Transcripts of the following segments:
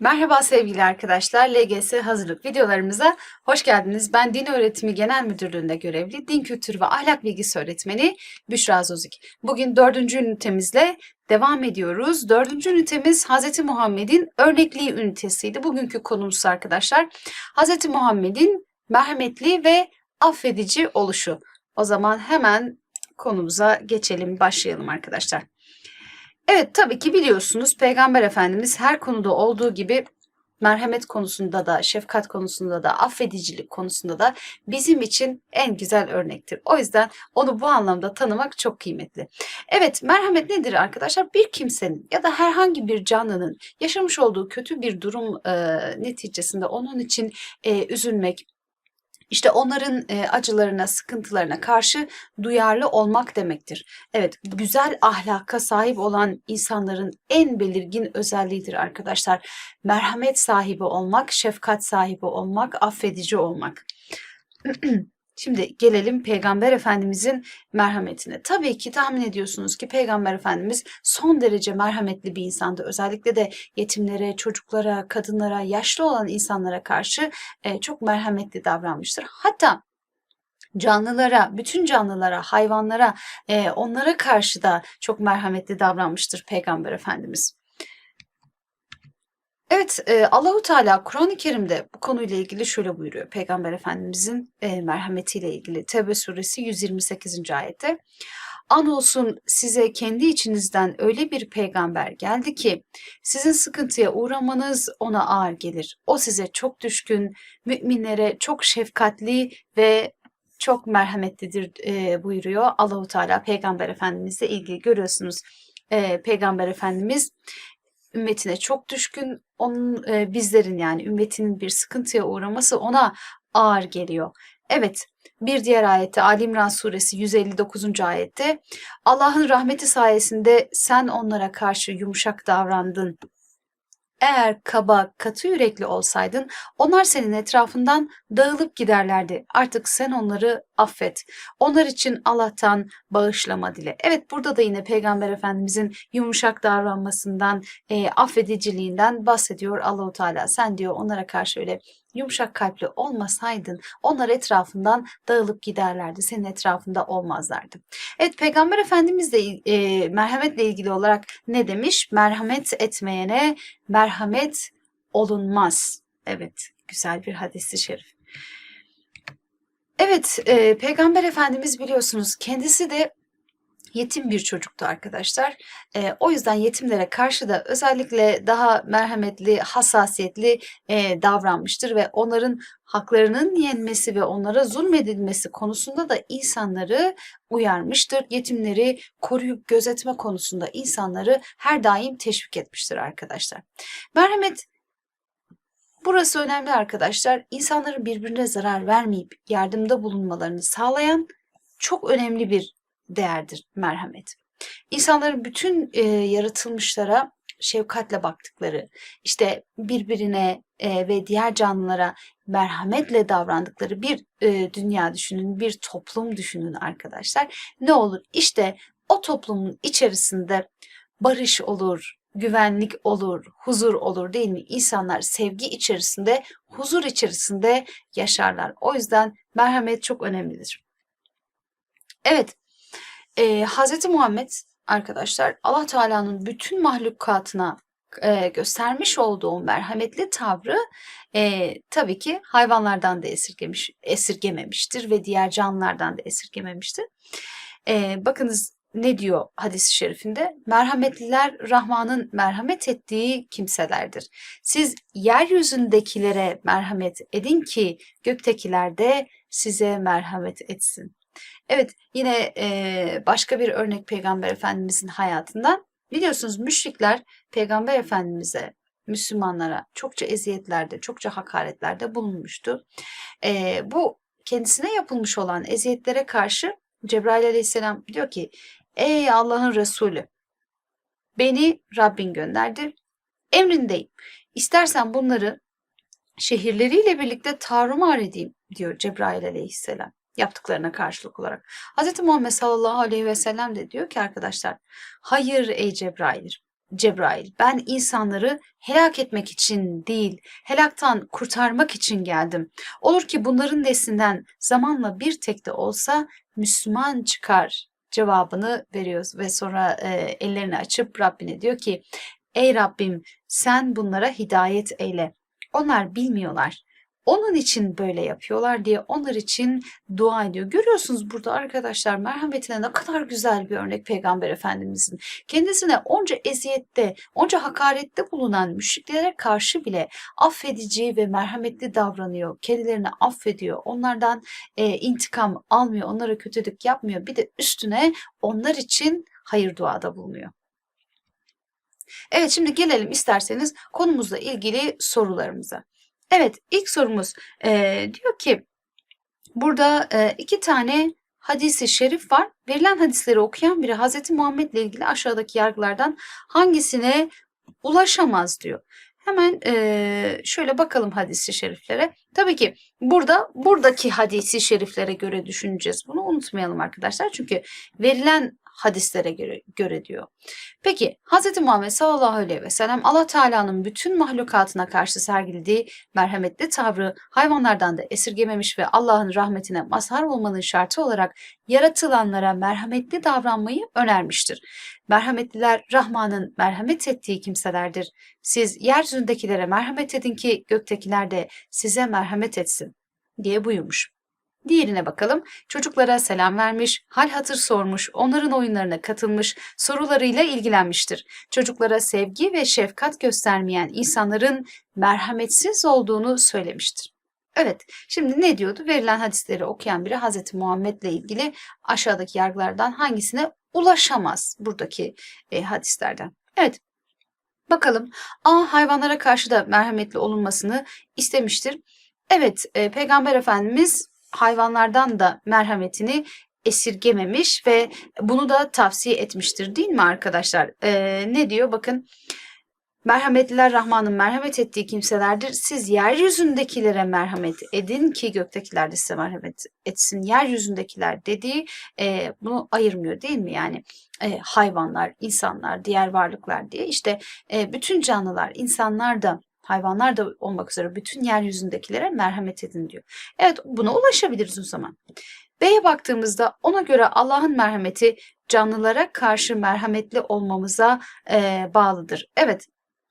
Merhaba sevgili arkadaşlar. LGS hazırlık videolarımıza hoş geldiniz. Ben Din Öğretimi Genel Müdürlüğü'nde görevli Din Kültürü ve Ahlak Bilgisi Öğretmeni Büşra Zozik. Bugün dördüncü ünitemizle devam ediyoruz. Dördüncü ünitemiz Hz. Muhammed'in örnekliği ünitesiydi. Bugünkü konumuz arkadaşlar Hz. Muhammed'in merhametli ve affedici oluşu. O zaman hemen konumuza geçelim, başlayalım arkadaşlar. Evet tabii ki biliyorsunuz Peygamber Efendimiz her konuda olduğu gibi merhamet konusunda da, şefkat konusunda da, affedicilik konusunda da bizim için en güzel örnektir. O yüzden onu bu anlamda tanımak çok kıymetli. Evet, merhamet nedir arkadaşlar? Bir kimsenin ya da herhangi bir canlının yaşamış olduğu kötü bir durum e, neticesinde onun için e, üzülmek, işte onların e, acılarına, sıkıntılarına karşı duyarlı olmak demektir. Evet, güzel ahlaka sahip olan insanların en belirgin özelliğidir arkadaşlar. Merhamet sahibi olmak, şefkat sahibi olmak, affedici olmak. Şimdi gelelim Peygamber Efendimizin merhametine. Tabii ki tahmin ediyorsunuz ki Peygamber Efendimiz son derece merhametli bir insandı. Özellikle de yetimlere, çocuklara, kadınlara, yaşlı olan insanlara karşı e, çok merhametli davranmıştır. Hatta canlılara, bütün canlılara, hayvanlara, e, onlara karşı da çok merhametli davranmıştır Peygamber Efendimiz. Evet, eee, Allahu Teala Kur'an-ı Kerim'de bu konuyla ilgili şöyle buyuruyor. Peygamber Efendimizin eee, merhametiyle ilgili Tevbe suresi 128. ayette. Andolsun size kendi içinizden öyle bir peygamber geldi ki sizin sıkıntıya uğramanız ona ağır gelir. O size çok düşkün, müminlere çok şefkatli ve çok merhametlidir eee, buyuruyor Allahu Teala Peygamber Efendimizle ilgili görüyorsunuz. Eee, Peygamber Efendimiz ümmetine çok düşkün. Onun e, bizlerin yani ümmetinin bir sıkıntıya uğraması ona ağır geliyor. Evet, bir diğer ayette Ali İmran suresi 159. ayette Allah'ın rahmeti sayesinde sen onlara karşı yumuşak davrandın. Eğer kaba, katı yürekli olsaydın onlar senin etrafından dağılıp giderlerdi. Artık sen onları affet. Onlar için Allah'tan bağışlama dile. Evet burada da yine Peygamber Efendimizin yumuşak davranmasından, e, affediciliğinden bahsediyor Allahu Teala. Sen diyor onlara karşı öyle yumuşak kalpli olmasaydın onlar etrafından dağılıp giderlerdi. Senin etrafında olmazlardı. Evet Peygamber Efendimiz de e, merhametle ilgili olarak ne demiş? Merhamet etmeyene merhamet olunmaz. Evet güzel bir hadisi şerif. Evet, e, Peygamber Efendimiz biliyorsunuz kendisi de yetim bir çocuktu arkadaşlar. E, o yüzden yetimlere karşı da özellikle daha merhametli, hassasiyetli e, davranmıştır ve onların haklarının yenmesi ve onlara zulmedilmesi konusunda da insanları uyarmıştır. Yetimleri koruyup gözetme konusunda insanları her daim teşvik etmiştir arkadaşlar. Merhamet Burası önemli arkadaşlar. İnsanların birbirine zarar vermeyip yardımda bulunmalarını sağlayan çok önemli bir değerdir merhamet. İnsanların bütün e, yaratılmışlara şefkatle baktıkları, işte birbirine e, ve diğer canlılara merhametle davrandıkları bir e, dünya düşünün, bir toplum düşünün arkadaşlar. Ne olur? İşte o toplumun içerisinde barış olur, güvenlik olur, huzur olur değil mi? İnsanlar sevgi içerisinde, huzur içerisinde yaşarlar. O yüzden merhamet çok önemlidir. Evet, e, Hz. Muhammed arkadaşlar Allah Teala'nın bütün mahlukatına e, göstermiş olduğu merhametli tavrı e, tabii ki hayvanlardan da esirgemiş, esirgememiştir ve diğer canlılardan da esirgememiştir. E, bakınız ne diyor hadis-i şerifinde? Merhametliler Rahman'ın merhamet ettiği kimselerdir. Siz yeryüzündekilere merhamet edin ki göktekiler de size merhamet etsin. Evet yine e, başka bir örnek Peygamber Efendimizin hayatından. Biliyorsunuz müşrikler Peygamber Efendimiz'e Müslümanlara çokça eziyetlerde, çokça hakaretlerde bulunmuştu. E, bu kendisine yapılmış olan eziyetlere karşı Cebrail aleyhisselam diyor ki Ey Allah'ın Resulü beni Rabbin gönderdi. Emrindeyim. İstersen bunları şehirleriyle birlikte tarumar edeyim diyor Cebrail aleyhisselam yaptıklarına karşılık olarak. Hz. Muhammed sallallahu aleyhi ve sellem de diyor ki arkadaşlar hayır ey Cebrail Cebrail, ben insanları helak etmek için değil, helaktan kurtarmak için geldim. Olur ki bunların neslinden zamanla bir tek de olsa Müslüman çıkar cevabını veriyoruz ve sonra e, ellerini açıp Rabbine diyor ki Ey Rabbim sen bunlara hidayet eyle. Onlar bilmiyorlar. Onun için böyle yapıyorlar diye onlar için dua ediyor. Görüyorsunuz burada arkadaşlar merhametine ne kadar güzel bir örnek Peygamber Efendimizin. Kendisine onca eziyette, onca hakarette bulunan müşriklere karşı bile affedici ve merhametli davranıyor. Kendilerini affediyor. Onlardan e, intikam almıyor. Onlara kötülük yapmıyor. Bir de üstüne onlar için hayır duada bulunuyor. Evet şimdi gelelim isterseniz konumuzla ilgili sorularımıza. Evet ilk sorumuz e, diyor ki burada e, iki tane hadisi şerif var. Verilen hadisleri okuyan biri Hz. Muhammed ile ilgili aşağıdaki yargılardan hangisine ulaşamaz diyor. Hemen e, şöyle bakalım hadisi şeriflere. Tabii ki burada buradaki hadisi şeriflere göre düşüneceğiz. Bunu unutmayalım arkadaşlar. Çünkü verilen hadislere göre, göre diyor. Peki Hz. Muhammed sallallahu aleyhi ve sellem Allah Teala'nın bütün mahlukatına karşı sergilediği merhametli tavrı hayvanlardan da esirgememiş ve Allah'ın rahmetine mazhar olmanın şartı olarak yaratılanlara merhametli davranmayı önermiştir. Merhametliler Rahman'ın merhamet ettiği kimselerdir. Siz yeryüzündekilere merhamet edin ki göktekiler de size merhamet etsin diye buyurmuş. Diğerine bakalım. Çocuklara selam vermiş, hal hatır sormuş, onların oyunlarına katılmış, sorularıyla ilgilenmiştir. Çocuklara sevgi ve şefkat göstermeyen insanların merhametsiz olduğunu söylemiştir. Evet, şimdi ne diyordu? Verilen hadisleri okuyan biri Hz. Muhammed'le ilgili aşağıdaki yargılardan hangisine ulaşamaz buradaki e, hadislerden. Evet, bakalım. A. Hayvanlara karşı da merhametli olunmasını istemiştir. Evet, e, Peygamber Efendimiz hayvanlardan da merhametini esirgememiş ve bunu da tavsiye etmiştir değil mi arkadaşlar? Ee, ne diyor bakın merhametliler Rahman'ın merhamet ettiği kimselerdir. Siz yeryüzündekilere merhamet edin ki göktekiler de size merhamet etsin. Yeryüzündekiler dediği e, bunu ayırmıyor değil mi? Yani e, hayvanlar, insanlar, diğer varlıklar diye işte e, bütün canlılar, insanlar da hayvanlar da olmak üzere bütün yeryüzündekilere merhamet edin diyor. Evet buna ulaşabiliriz o zaman. B'ye baktığımızda ona göre Allah'ın merhameti canlılara karşı merhametli olmamıza e, bağlıdır. Evet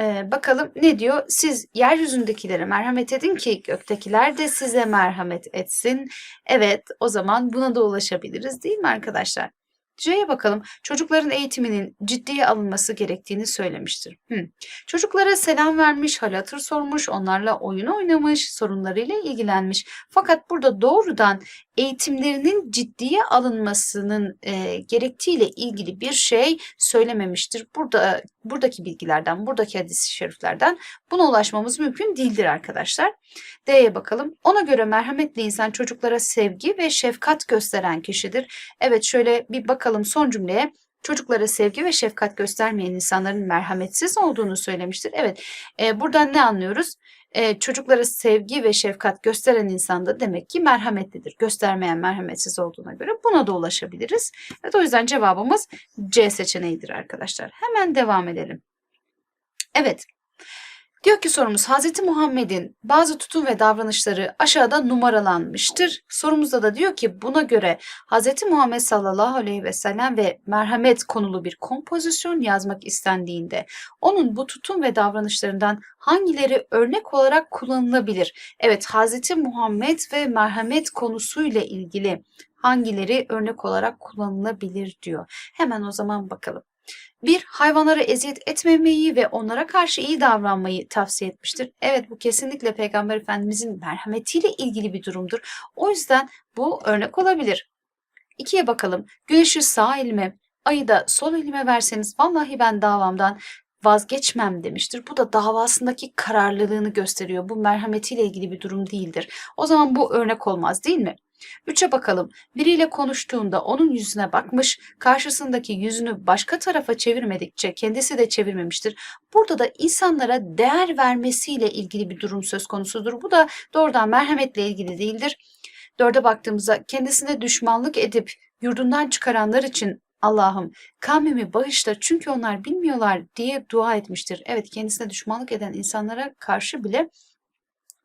e, bakalım ne diyor? Siz yeryüzündekilere merhamet edin ki göktekiler de size merhamet etsin. Evet o zaman buna da ulaşabiliriz değil mi arkadaşlar? C'ye bakalım. Çocukların eğitiminin ciddiye alınması gerektiğini söylemiştir. Hmm. Çocuklara selam vermiş, hal hatır sormuş, onlarla oyun oynamış, sorunlarıyla ilgilenmiş. Fakat burada doğrudan eğitimlerinin ciddiye alınmasının e, gerektiğiyle ilgili bir şey söylememiştir. Burada buradaki bilgilerden, buradaki hadis-i şeriflerden buna ulaşmamız mümkün değildir arkadaşlar. D'ye bakalım. Ona göre merhametli insan çocuklara sevgi ve şefkat gösteren kişidir. Evet şöyle bir bakalım son cümleye. Çocuklara sevgi ve şefkat göstermeyen insanların merhametsiz olduğunu söylemiştir. Evet, e, buradan ne anlıyoruz? e, çocuklara sevgi ve şefkat gösteren insan da demek ki merhametlidir. Göstermeyen merhametsiz olduğuna göre buna da ulaşabiliriz. Evet, o yüzden cevabımız C seçeneğidir arkadaşlar. Hemen devam edelim. Evet. Diyor ki sorumuz Hz. Muhammed'in bazı tutum ve davranışları aşağıda numaralanmıştır. Sorumuzda da diyor ki buna göre Hz. Muhammed sallallahu aleyhi ve sellem ve merhamet konulu bir kompozisyon yazmak istendiğinde onun bu tutum ve davranışlarından hangileri örnek olarak kullanılabilir? Evet Hz. Muhammed ve merhamet konusuyla ilgili hangileri örnek olarak kullanılabilir diyor. Hemen o zaman bakalım. Bir, hayvanlara eziyet etmemeyi ve onlara karşı iyi davranmayı tavsiye etmiştir. Evet bu kesinlikle Peygamber Efendimizin merhametiyle ilgili bir durumdur. O yüzden bu örnek olabilir. İkiye bakalım. Güneşi sağ elime, ayı da sol elime verseniz vallahi ben davamdan vazgeçmem demiştir. Bu da davasındaki kararlılığını gösteriyor. Bu merhametiyle ilgili bir durum değildir. O zaman bu örnek olmaz değil mi? Üçe bakalım. Biriyle konuştuğunda onun yüzüne bakmış, karşısındaki yüzünü başka tarafa çevirmedikçe kendisi de çevirmemiştir. Burada da insanlara değer vermesiyle ilgili bir durum söz konusudur. Bu da doğrudan merhametle ilgili değildir. Dörde baktığımızda kendisine düşmanlık edip yurdundan çıkaranlar için Allah'ım kavmimi bağışla çünkü onlar bilmiyorlar diye dua etmiştir. Evet kendisine düşmanlık eden insanlara karşı bile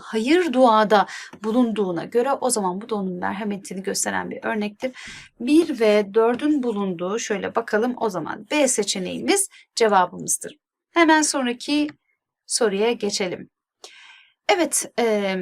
hayır duada bulunduğuna göre o zaman bu da onun merhametini gösteren bir örnektir. 1 ve 4'ün bulunduğu şöyle bakalım o zaman B seçeneğimiz cevabımızdır. Hemen sonraki soruya geçelim. Evet, e,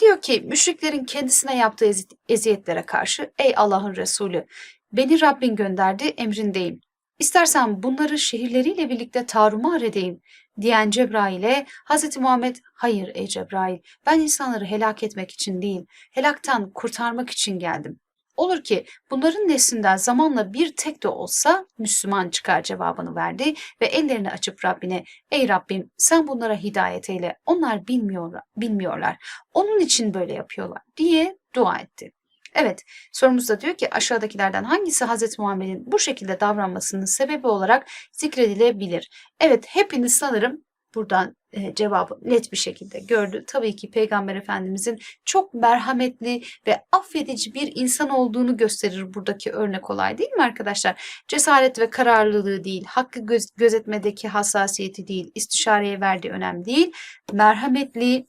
diyor ki müşriklerin kendisine yaptığı ezi- eziyetlere karşı ey Allah'ın Resulü beni Rabbin gönderdi emrindeyim. İstersen bunları şehirleriyle birlikte tarumar edeyim diyen Cebrail'e Hz. Muhammed hayır ey Cebrail ben insanları helak etmek için değil helaktan kurtarmak için geldim. Olur ki bunların neslinden zamanla bir tek de olsa Müslüman çıkar cevabını verdi ve ellerini açıp Rabbine ey Rabbim sen bunlara hidayet eyle onlar bilmiyorlar, bilmiyorlar onun için böyle yapıyorlar diye dua etti. Evet sorumuzda diyor ki aşağıdakilerden hangisi Hz. Muhammed'in bu şekilde davranmasının sebebi olarak zikredilebilir? Evet hepiniz sanırım buradan e, cevabı net bir şekilde gördü. Tabii ki Peygamber Efendimizin çok merhametli ve affedici bir insan olduğunu gösterir buradaki örnek olay değil mi arkadaşlar? Cesaret ve kararlılığı değil, hakkı göz- gözetmedeki hassasiyeti değil, istişareye verdiği önem değil, merhametli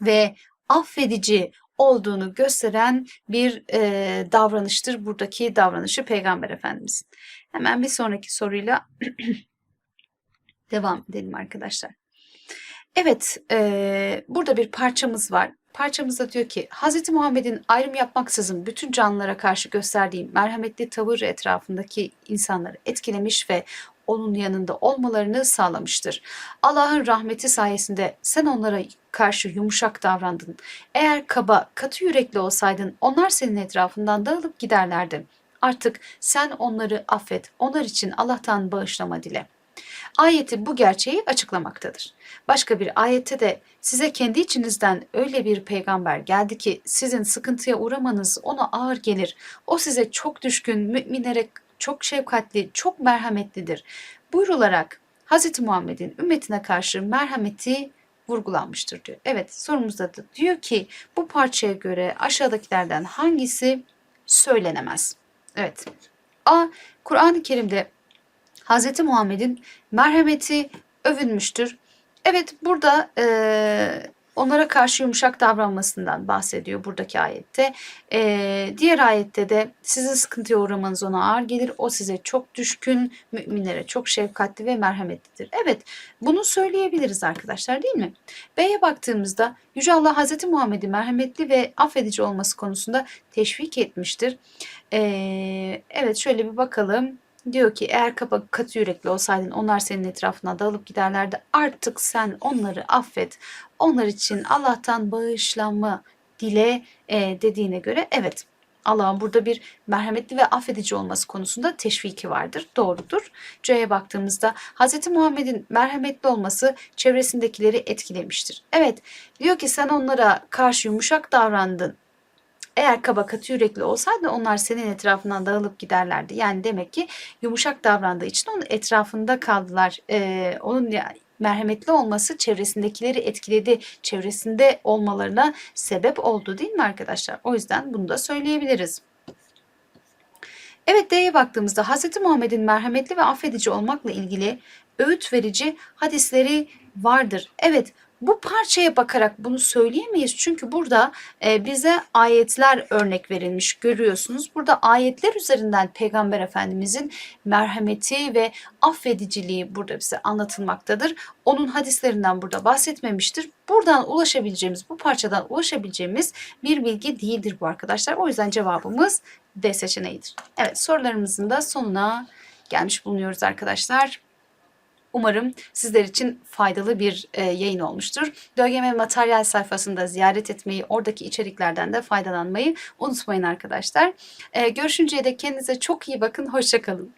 ve affedici olduğunu gösteren bir e, davranıştır buradaki davranışı Peygamber Efendimizin. Hemen bir sonraki soruyla devam edelim arkadaşlar. Evet, e, burada bir parçamız var. Parçamızda diyor ki Hz. Muhammed'in ayrım yapmaksızın bütün canlılara karşı gösterdiği merhametli tavır etrafındaki insanları etkilemiş ve onun yanında olmalarını sağlamıştır. Allah'ın rahmeti sayesinde sen onlara karşı yumuşak davrandın. Eğer kaba, katı yürekli olsaydın onlar senin etrafından dağılıp giderlerdi. Artık sen onları affet, onlar için Allah'tan bağışlama dile. Ayeti bu gerçeği açıklamaktadır. Başka bir ayette de size kendi içinizden öyle bir peygamber geldi ki sizin sıkıntıya uğramanız ona ağır gelir. O size çok düşkün, müminlere çok şefkatli, çok merhametlidir. Buyrularak Hz. Muhammed'in ümmetine karşı merhameti vurgulanmıştır diyor. Evet sorumuzda da diyor ki bu parçaya göre aşağıdakilerden hangisi söylenemez? Evet. A. Kur'an-ı Kerim'de Hz. Muhammed'in merhameti övünmüştür. Evet burada e, onlara karşı yumuşak davranmasından bahsediyor buradaki ayette. E, diğer ayette de sizin sıkıntıya uğramanız ona ağır gelir. O size çok düşkün, müminlere çok şefkatli ve merhametlidir. Evet bunu söyleyebiliriz arkadaşlar değil mi? B'ye baktığımızda Yüce Allah Hz. Muhammed'i merhametli ve affedici olması konusunda teşvik etmiştir. E, evet şöyle bir bakalım. Diyor ki eğer kaba katı yürekli olsaydın onlar senin etrafına dağılıp giderlerdi. Artık sen onları affet. Onlar için Allah'tan bağışlanma dile e, dediğine göre evet Allah'ın burada bir merhametli ve affedici olması konusunda teşviki vardır. Doğrudur. C'ye baktığımızda Hz. Muhammed'in merhametli olması çevresindekileri etkilemiştir. Evet diyor ki sen onlara karşı yumuşak davrandın. Eğer kaba katı yürekli olsaydı onlar senin etrafından dağılıp giderlerdi. Yani demek ki yumuşak davrandığı için onun etrafında kaldılar. Ee, onun merhametli olması çevresindekileri etkiledi. Çevresinde olmalarına sebep oldu değil mi arkadaşlar? O yüzden bunu da söyleyebiliriz. Evet D'ye baktığımızda Hz. Muhammed'in merhametli ve affedici olmakla ilgili öğüt verici hadisleri vardır. Evet bu parçaya bakarak bunu söyleyemeyiz çünkü burada e, bize ayetler örnek verilmiş görüyorsunuz. Burada ayetler üzerinden Peygamber Efendimizin merhameti ve affediciliği burada bize anlatılmaktadır. Onun hadislerinden burada bahsetmemiştir. Buradan ulaşabileceğimiz, bu parçadan ulaşabileceğimiz bir bilgi değildir bu arkadaşlar. O yüzden cevabımız D seçeneğidir. Evet sorularımızın da sonuna gelmiş bulunuyoruz arkadaşlar. Umarım sizler için faydalı bir e, yayın olmuştur. DGM materyal sayfasında ziyaret etmeyi, oradaki içeriklerden de faydalanmayı unutmayın arkadaşlar. E, görüşünceye dek kendinize çok iyi bakın, hoşçakalın.